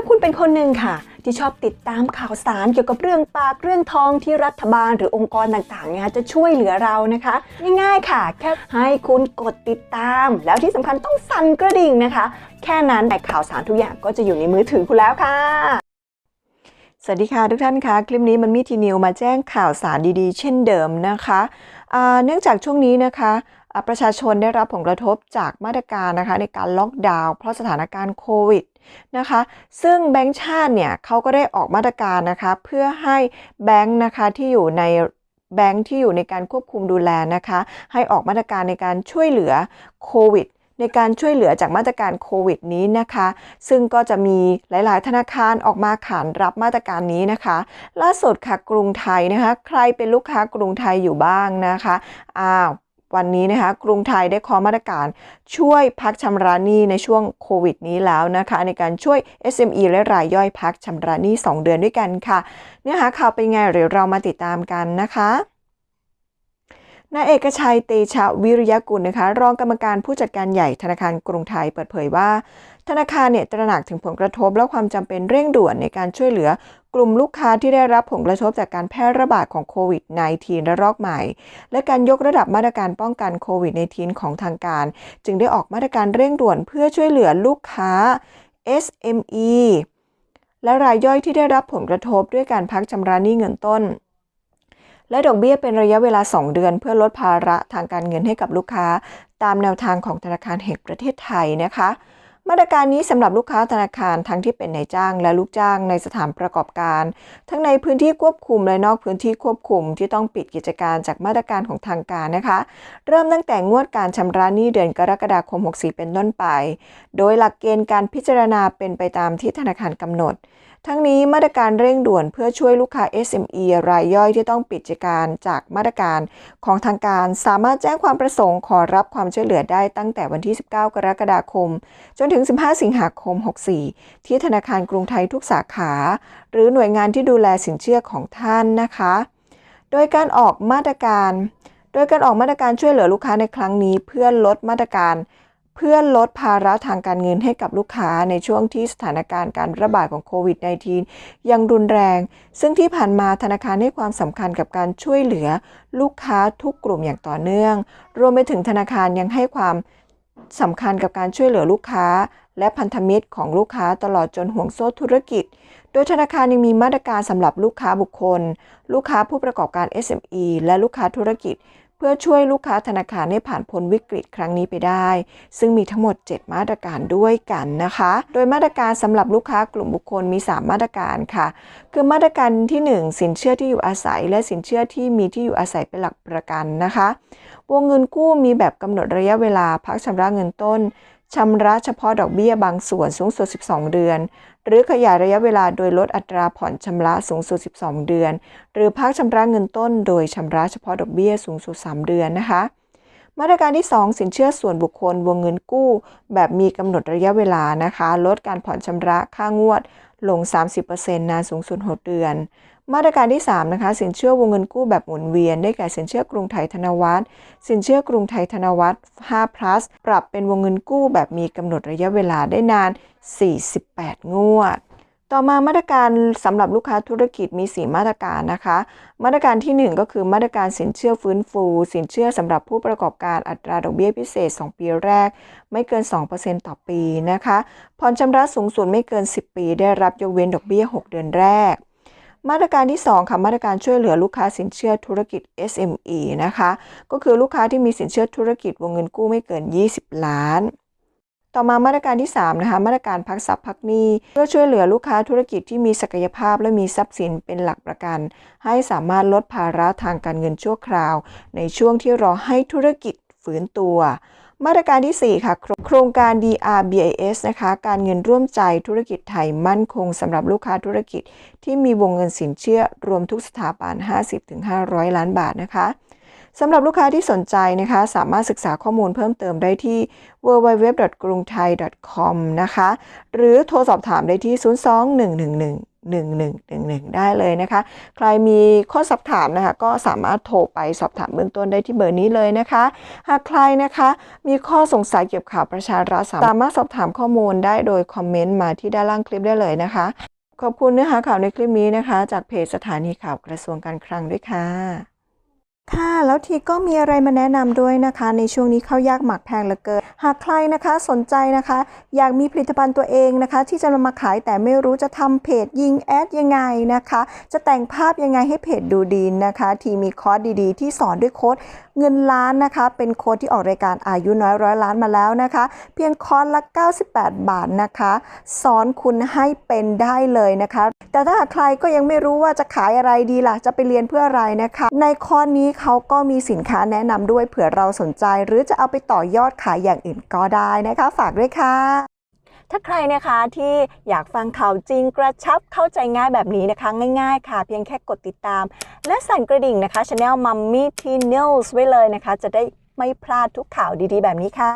าคุณเป็นคนหนึ่งค่ะ ที่ชอบติดตามข่าวสารเกี่ยวกับเรื่องปากเรื่องทองที่รัฐบาลหรือองค์กรต่างๆเนี่ยจะช่วยเหลือเรานะคะ ง่ายๆค่ะ แค่ให้คุณกดติดตาม แล้วที่สำคัญต้องสั่นกระดิ่งนะคะ แค่นั้นแต่ข่าวสารทุกอย่างก็จะอยู่ในมือถือคุณแล้วค่ะสวัสดีค่ะทุกท่านคะคลิปนี้มันมีทีนิวมาแจ้งข่าวสารดีๆ เช่นเดิมนะคะเนื่องจากช่วงนี้นะคะ ประชาชนได้รับผลกระทบจากมาตรการนะคะในการล็อกดาวน์เพราะสถานการณ์โควิดนะคะ ซึ่งแบงก์ชาติเนี่ยเขาก็ได้ออกมาตรการนะคะเพื่อให้แบงก์นะคะที่อยู่ในแบงก์ที่อยู่ในการควบคุมดูแลนะคะ ให้ออกมาตรการในการช่วยเหลือโควิดในการช่วยเหลือจากมาตรการโควิดนี้นะคะ ซึ่งก็จะมีหลาย ๆ ธนาคารออกมาขานรับมาตรการนี้นะคะ ล่าสุดค่ะกรุงไทยนะคะ ใครเป็นลูกค้ากรุงไทยอยู่บ้างนะคะ อ้าว วันนี้นะคะกรุงไทยได้ขอมาตรการช่วยพักชำระหนี้ในช่วงโควิดนี้แล้วนะคะ ในการช่วย SME และรายย่อยพักชำระหนี้ 2 เดือนด้วยกันค่ะ เนื้อหาข่าวเป็นไงเดี๋ยวเรามาติดตามกันนะคะ นายเอกชัยเตชะวิริยกุลนะคะ รองกรรมการผู้จัดการใหญ่ธนาคารกรุงไทยเปิดเผยว่า ธนาคารเนี่ยตระหนักถึงผลกระทบและความจำเป็นเร่งด่วนในการช่วยเหลือกลุ่มลูกค้าที่ได้รับผลกระทบจากการแพร่ระบาดของโควิด -19 ระลอกใหม่ และการยกระดับมาตรการป้องกันโควิด -19 ของทางการ จึงได้ออกมาตรการเร่งด่วนเพื่อช่วยเหลือลูกค้า SME และรายย่อยที่ได้รับผลกระทบด้วยการพักชำระหนี้เงินต้น และดอกเบี้ยเป็นระยะเวลา 2 เดือน เพื่อลดภาระทางการเงินให้กับลูกค้า ตามแนวทางของธนาคารแห่งประเทศไทยนะคะมาตรการนี้สำหรับลูกค้าธนาคารทั้งที่เป็นนายจ้างและลูกจ้างในสถานประกอบการ ทั้งในพื้นที่ควบคุมและนอกพื้นที่ควบคุมที่ต้องปิดกิจการจากมาตรการของทางการนะคะ เริ่มตั้งแต่งวดการชำระหนี้เดือนกรกฎาคม 64 เป็นต้นไป โดยหลักเกณฑ์การพิจารณาเป็นไปตามที่ธนาคารกำหนด ทั้งนี้มาตรการเร่งด่วนเพื่อช่วยลูกค้า SME รายย่อยที่ต้องปิดกิจการจากมาตรการของทางการ สามารถแจ้งความประสงค์ขอรับความช่วยเหลือได้ตั้งแต่วันที่ 19 กรกฎาคม จนถึง 15 สิงหาคม 64 ที่ธนาคารกรุงไทยทุกสาขา หรือหน่วยงานที่ดูแลสินเชื่อของท่านนะคะ โดยการออกมาตรการ โดยการออกมาตรการช่วยเหลือลูกค้าในครั้งนี้ เพื่อลดมาตรการ พื่อลดภาระทางการเงินให้กับลูกค้าในช่วงที่สถานการณ์การระบาดของโควิด -19 ยังรุนแรง ซึ่งที่ผ่านมาธนาคารให้ความสำคัญกับการช่วยเหลือลูกค้าทุกกลุ่มอย่างต่อเนื่อง รวมไปถึงธนาคารยังให้ความสำคัญกับการช่วยเหลือลูกค้า และพันธมิตรของลูกค้าตลอดจนห่วงโซ่ธุรกิจ โดยธนาคารยังมีมาตรการสำหรับลูกค้าบุคคล ลูกค้าผู้ประกอบการ SME และลูกค้าธุรกิจ เพื่อช่วยลูกค้าธนาคารให้ผ่านพ้นวิกฤตครั้งนี้ไปได้ ซึ่งมีทั้งหมด 7 มาตรการด้วยกันนะคะ โดยมาตรการสำหรับลูกค้ากลุ่มบุคคลมี 3 มาตรการค่ะ คือมาตรการที่ 1 สินเชื่อที่อยู่อาศัย และสินเชื่อที่มีที่อยู่อาศัยเป็นหลักประกันนะคะ วงเงินกู้มีแบบกำหนดระยะเวลาพักชำระเงินต้น ชำระเฉพาะดอกเบี้ยบางส่วนสูงสุด 12 เดือน หรือขยายระยะเวลาโดยลดอัตราผ่อนชำระสูงสุด 12 เดือน หรือพักชำระเงินต้น โดยชำระเฉพาะดอกเบี้ยสูงสุด 3 เดือนนะคะ มาตรการที่ 2 สินเชื่อส่วนบุคคลวงเงินกู้ แบบมีกำหนดระยะเวลานะคะ ลดการผ่อนชำระค่างวดลง 30%นานสูงสุด 6 เดือน มาตรการที่ 3 นะคะ สินเชื่อวงเงินกู้แบบหมุนเวียน ได้แก่สินเชื่อกรุงไทยธนวัฒน์สินเชื่อกรุงไทยธนวัฒน์5 plus ปรับเป็นวงเงินกู้แบบมีกำหนดระยะเวลาได้นาน 48 งวด ต่อมามาตรการสำหรับลูกค้าธุรกิจมี 4 มาตรการนะคะ มาตรการที่ 1 ก็คือมาตรการสินเชื่อฟื้นฟู สินเชื่อสำหรับผู้ประกอบการอัตราดอกเบี้ยพิเศษ 2 ปีแรก ไม่เกิน 2%ต่อปีนะคะผ่อนชำระสูงสุดไม่เกิน 10 ปี ได้รับยกเว้นดอกเบี้ย 6 เดือนแรก มาตรการที่ 2 ค่ะ มาตรการช่วยเหลือลูกค้าสินเชื่อธุรกิจ SME นะคะ ก็คือลูกค้าที่มีสินเชื่อธุรกิจวงเงินกู้ไม่เกิน 20 ล้าน ต่อมามาตรการที่ 3 นะคะ มาตรการพักทรัพย์พักหนี้เพื่อช่วยเหลือลูกค้าธุรกิจที่มีศักยภาพและมีทรัพย์สินเป็นหลักประกัน ให้สามารถลดภาระทางการเงินชั่วคราว ในช่วงที่รอให้ธุรกิจฟื้นตัว มาตรการที่ 4 ค่ะ โครงการ DRBIS นะคะ การเงินร่วมใจธุรกิจไทยมั่นคงสำหรับลูกค้าธุรกิจ ที่มีวงเงินสินเชื่อรวมทุกสถาบัน50-500 ล้านบาทนะคะ สำหรับลูกค้าที่สนใจนะคะ สามารถศึกษาข้อมูลเพิ่มเติมได้ที่ www.grungthai.com นะคะ หรือโทรสอบถามได้ที่ 02111 1111 ได้เลยนะคะ ใครมีข้อสอบถามนะคะ ก็สามารถโทรไปสอบถามเบื้องต้นได้ที่เบอร์นี้เลยนะคะ หากใครนะคะมีข้อสงสัยเกี่ยวกับข่าวประชารัฐสามารถสอบถามข้อมูลได้โดยคอมเมนต์มาที่ด้านล่างคลิปได้เลยนะคะ ขอบคุณเนื้อหาข่าวในคลิปนี้นะคะ จากเพจสถานีข่าวกระทรวงการคลังด้วยค่ะ ค่ะแล้วทีก็มีอะไรมาแนะนำด้วยนะคะ ในช่วงนี้ข้าวยากหมักแพงเหลือเกิน หากใครนะคะสนใจนะคะ อยากมีผลิตภัณฑ์ตัวเองนะคะ ที่จะนำมาขายแต่ไม่รู้จะทำเพจยิงแอดยังไงนะคะ จะแต่งภาพยังไงให้เพจดูดีนะคะ ทีมีคอร์สดีๆ ที่สอนด้วยโค้ด เงินล้านนะคะ เป็นโค้ดที่ออกรายการอายุน้อยร้อยล้านมาแล้วนะคะ เพียงคอร์สละ 98 บาทนะคะ สอนคุณให้เป็นได้เลยนะคะ แต่ถ้าหากใครก็ยังไม่รู้ว่าจะขายอะไรดีล่ะ จะไปเรียนเพื่ออะไรนะคะ ในคอร์สนี้เขาก็มีสินค้าแนะนำด้วยเผื่อเราสนใจ หรือจะเอาไปต่อยอดขายอย่างอื่นก็ได้นะคะ ฝากด้วยค่ะ ถ้าใครนะคะที่อยากฟังข่าวจริงกระชับเข้าใจง่ายแบบนี้นะคะ ง่ายๆค่ะ เพียงแค่กดติดตาม และสั่นกระดิ่งนะคะช anel Mummy T News ไว้เลยนะคะ จะได้ไม่พลาดทุกข่าวดีๆ แบบนี้ค่ะ